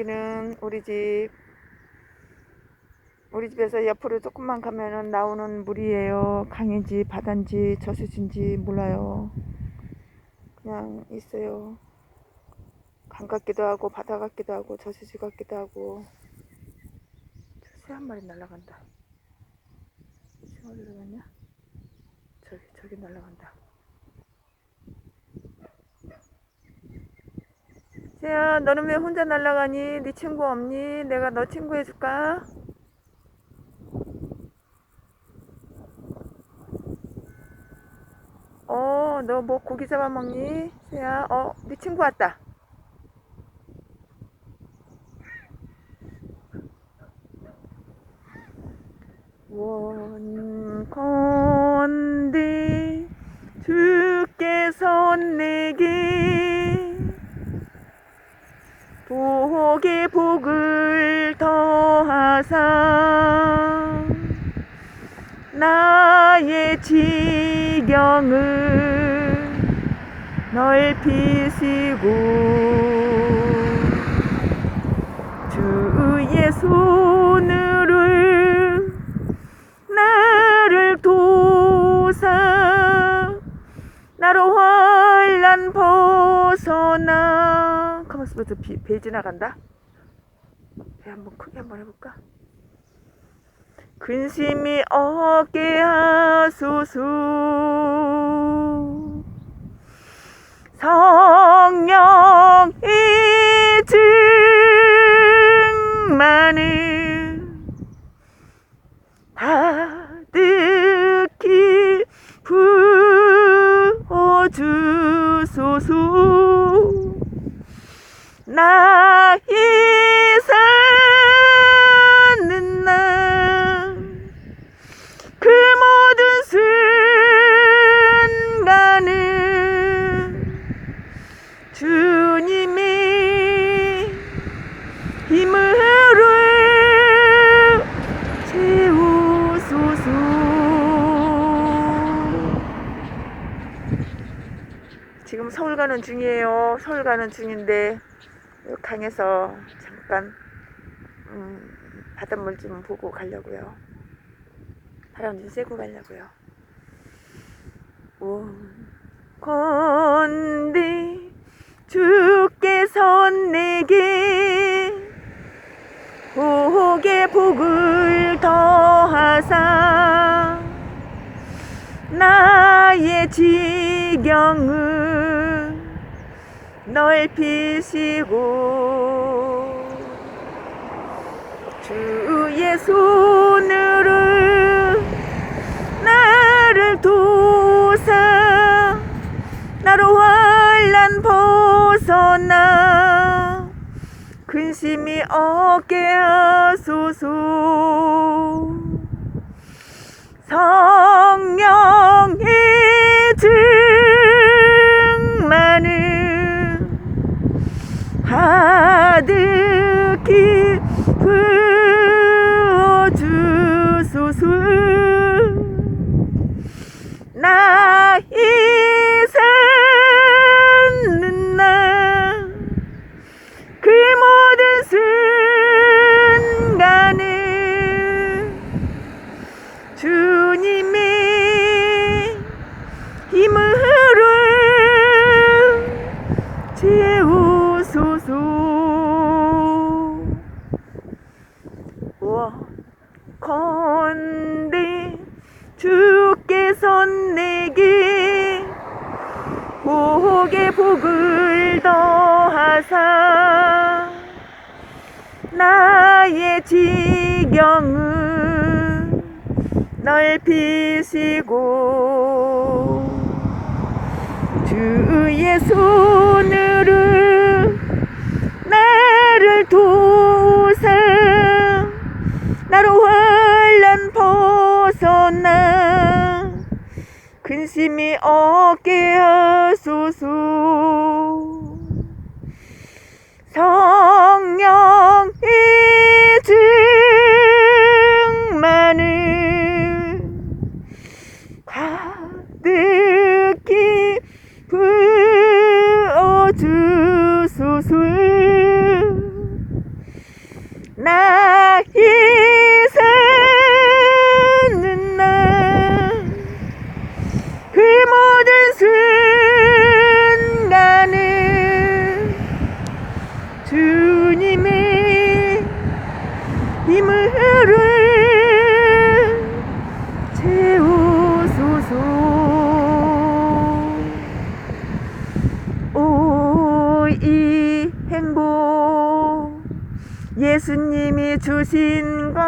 여기는 우리 집 우리 집에서 옆으로 조금만 가면은 나오는 물이에요. 강인지 바다인지 저수지인지 몰라요. 그냥 있어요. 강 같기도 하고 바다 같기도 하고 저수지 같기도 하고 새 한 마리 날아간다. 새 어디로 갔냐? 저기 저기 날아간다. 새야 너는 왜 혼자 날아가니? 네 친구 없니? 내가 너 친구 해줄까? 어, 너 뭐 고기 잡아먹니? 새야, 어, 네 친구 왔다. 원건 복을 더하사 나의 지경을 넓히시고 주의 손으로 나를 도사 나로 환란 벗어나 가만있어부터 배 지나간다 배 한번 크게 한번 해볼까? 근심이 없게 하소서 성령 서울 가는 중이에요. 서울 가는 중인데 강에서 잠깐 음, 바닷물 좀 보고 가려고요. 바람 좀 쐬고 가려고요. 원건대 주께서 내게 복의 복을 더하사 나의 지경을 넓히시고 주의 손으로 나를 도사 나로 환란 벗어나 근심이 없게 하소서. 성령의 증 가득히 더하사 나의 지경을 넓히시고 주의 손으로 나를 도사 나로 환란 벗어나 근심이 없게 하소서 성령이 충만을 가득히 부어주소서. 나의 사는 날그 모든 수 이 행복 예수님이 주신 것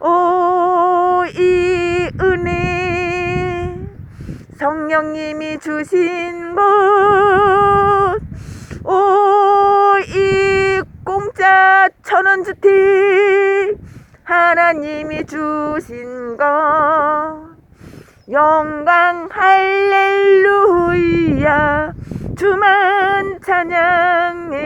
오 이 은혜 성령님이 주신 것오이 공짜 천원 주택 하나님이 주신 것. 영광 할렐루야. 주만 찬양해.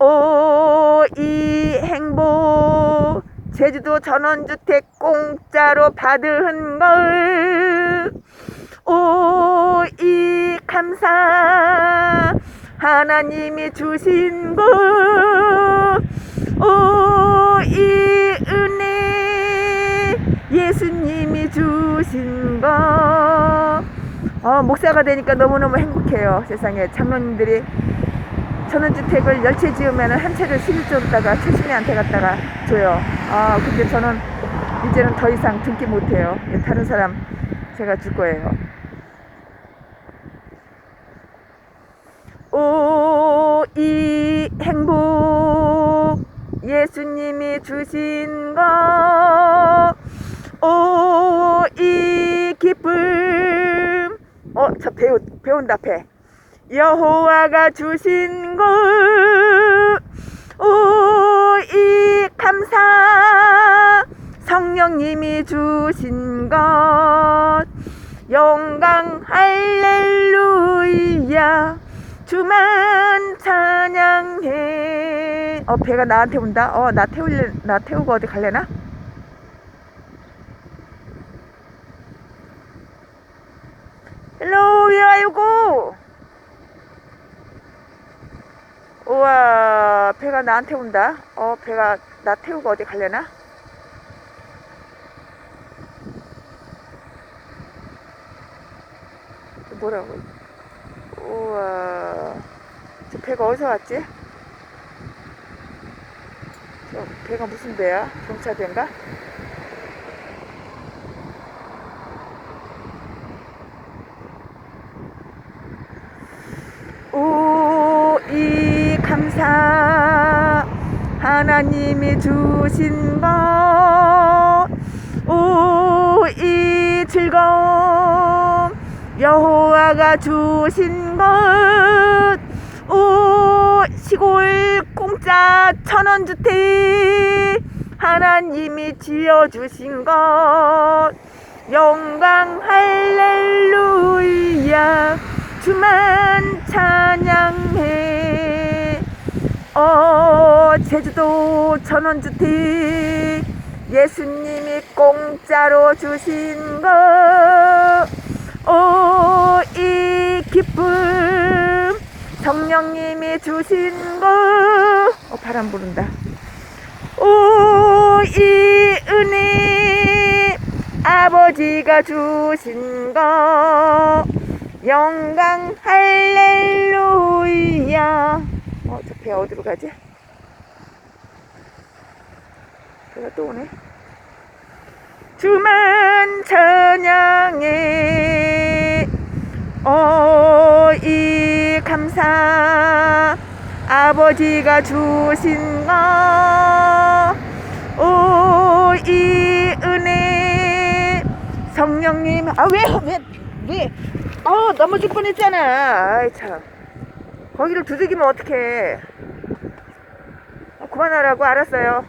오 이 행복. 제주도 전원주택 공짜로 받은 걸 오 이 감사. 하나님이 주신 걸오이 은혜. 예수님이 주신 것. 어, 목사가 되니까 너무너무 행복해요. 세상에 장로님들이 전원주택을 열채 지으면 한 채를 11조로다가 최신이한테 갖다가 줘요. 아, 근데 저는 이제는 더 이상 등기 못해요. 다른 사람 제가 줄 거예요. 오, 이 행복 예수님이 주신 것. 오, 이 기쁨. 어, 저 배우, 배운다, 배. 여호와가 주신 것. 오, 이 감사. 성령님이 주신 것. 영광 할렐루야. 주만 찬양해. 어, 배가 나한테 온다. 어, 나 태울래, 나 태우고 어디 갈래나? You go? 우와, 배가 나한테 온다. 어, 배가 나 태우고 어디 갈래나? 뭐라고? 우와, 저 배가 어디서 왔지? 저 배가 무슨 배야? 경차배인가? 오, 이 감사 하나님이 주신 것, 오, 이 즐거움 여호와가 주신 것, 오, 시골 공짜 천원주택 하나님이 지어주신 것, 영광 할렐루야. 주만 찬양해 어 제주도 전원주택 예수님이 공짜로 주신 것오이 기쁨 성령님이 주신 것어 바람 부른다. 오이 은혜 아버지가 주신 것 영광 할렐루야 어저배 어디로 가지? 배가 또 오네. 주만 찬양해. 어이 감사. 아버지가 주신 것 오이 은혜. 성령님. 아 왜 왜 왜? 어 넘어질 뻔했잖아. 아이 참 거기를 두들기면 어떡해. 어, 그만하라고. 알았어요